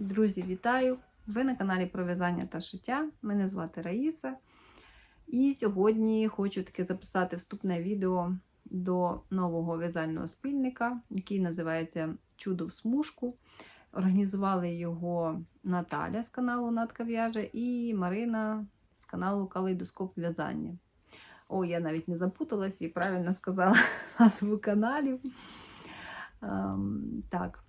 Друзі, вітаю! Ви на каналі про в'язання та шиття. Мене звати Раїса. І сьогодні хочу таки записати вступне відео до нового в'язального спільника, який називається Чудо в смужку. Організували його Наталя з каналу Натка в'яже і Марина з каналу Калейдоскоп в'язання. О, я навіть не запуталась і правильно сказала назву каналів. Ем, так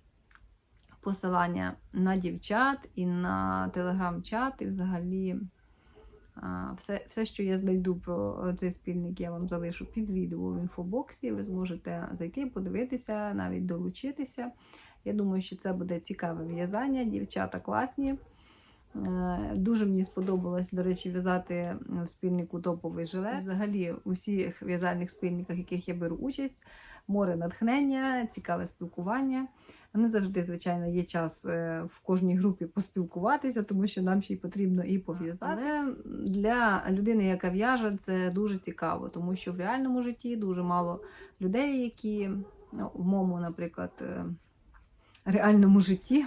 посилання на дівчат і на телеграм-чат, і взагалі все, все, що я знайду про цей спільник, я вам залишу під відео в інфобоксі. Ви зможете зайти, подивитися, навіть долучитися. Я думаю, що це буде цікаве в'язання. Дівчата класні. Е, Дуже мені сподобалось, до речі, в'язати в спільнику топовий жилет. Взагалі, у всіх в'язальних спільниках, в яких я беру участь, море натхнення, цікаве спілкування. Не завжди, звичайно, є час е, в кожній групі поспілкуватися, тому що нам ще й потрібно і пов'язати. Але для людини, яка в'яже, це дуже цікаво, тому що в реальному житті дуже мало людей, які ну, в моєму, наприклад, е, реальному житті.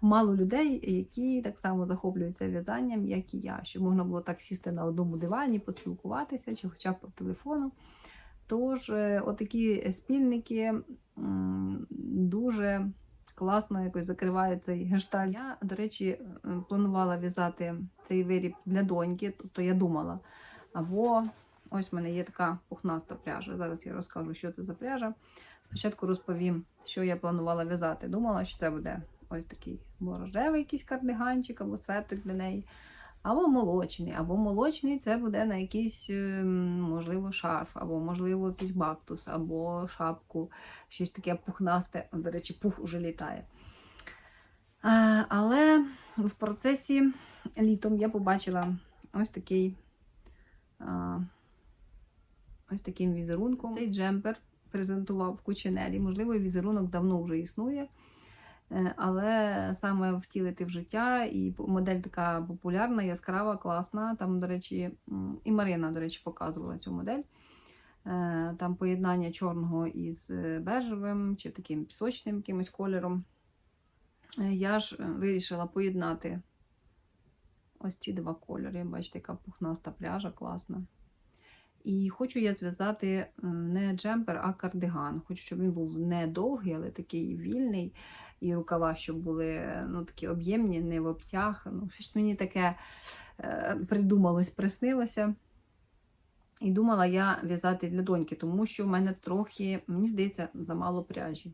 Мало людей, які так само захоплюються в'язанням, як і я, щоб можна було так сісти на одному дивані, поспілкуватися, чи хоча б по телефону. Тож, е, отакі спільники дуже класно якось закривають цей гештальт. Я, до речі, е, планувала в'язати цей виріб для доньки, тобто я думала. Або ось в мене є така пухнаста пряжа. Зараз я розкажу, що це за пряжа. Спочатку розповім, що я планувала в'язати. Думала, що це буде ось такий або рожевий якийсь кардиганчик, або светрик для неї. Або молочний, або молочний це буде на якийсь, ем, можливо, шарф, або, можливо, якийсь бактус, або шапку, щось таке пухнасте. До речі, пух уже літає. Але в процесі літом я побачила ось такий ось таким візерунком. Цей джемпер презентував в кученері. Можливо, візерунок давно вже існує. Е, Але саме втілити в життя, і модель така популярна, яскрава, класна. Там, до речі, і Марина, до речі, показувала цю модель. Е, Там поєднання чорного із е, бежевим чи таким пісочним якимось кольором. Я ж вирішила поєднати ось ці два кольори. Бачите, яка пухнаста пляжа, класна. І хочу я зв'язати не джемпер, а кардиган. Хочу, щоб він був не довгий, але такий вільний. І рукава, щоб були ну, такі об'ємні, не в обтяг. Ну, щось мені таке е, придумалось, приснилося. І думала я в'язати для доньки, тому що в мене трохи, мені здається, замало пряжі.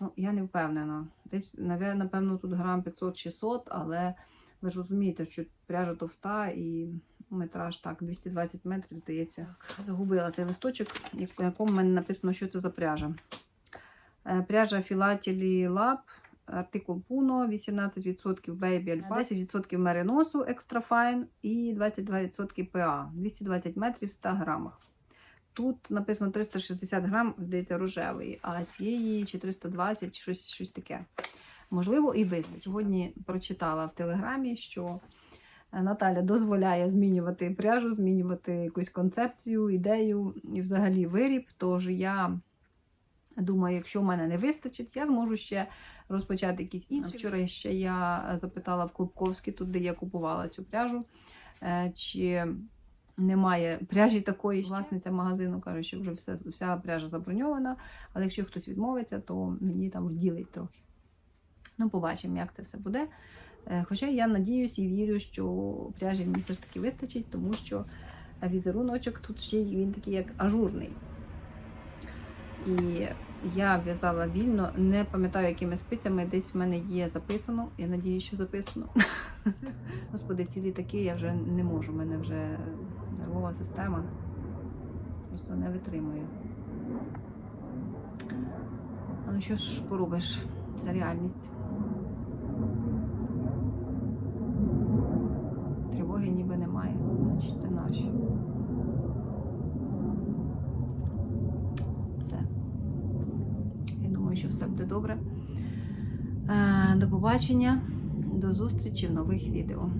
Ну, я не впевнена. Десь, напевно, тут грам 500-600, але ви ж розумієте, що пряжа товста і метраж так, 220 метрів, здається. Загубила цей листочок, на якому в мене написано, що це за пряжа. Е, Пряжа Philately Lab, артикул Puno, 18% Baby Alpaca, 10% мериносу Fine і 22% PA, 220 метрів в 100 грамах. Тут написано 360 грам, здається, рожевий, а цієї чи 320, чи щось, щось таке. Можливо, і вистачить. Сьогодні прочитала в телеграмі, що Наталя дозволяє змінювати пряжу, змінювати якусь концепцію, ідею і взагалі виріб. Тож я думаю, якщо в мене не вистачить, я зможу ще розпочати якісь інші. Вчора ще я запитала в Клубковській, тут де я купувала цю пряжу, е, чи немає пряжі такої. Власниця магазину каже, що вже все, вся пряжа заброньована, але якщо хтось відмовиться, то мені там вділить трохи. Ну, побачимо, як це все буде. Е, Хоча я надіюсь і вірю, що пряжі мені все ж таки вистачить, тому що візеруночок тут ще він такий як ажурний. І я в'язала вільно, не пам'ятаю, якими спицями, десь в мене є записано. Я надію, що записано. Господи, ці літаки я вже не можу, в мене вже нервова система. Просто не витримую. Але що ж поробиш? Це реальність. Тривоги ніби немає, значить це наші. Все. Я думаю, що все буде добре. Е, До побачення, до зустрічі в нових відео.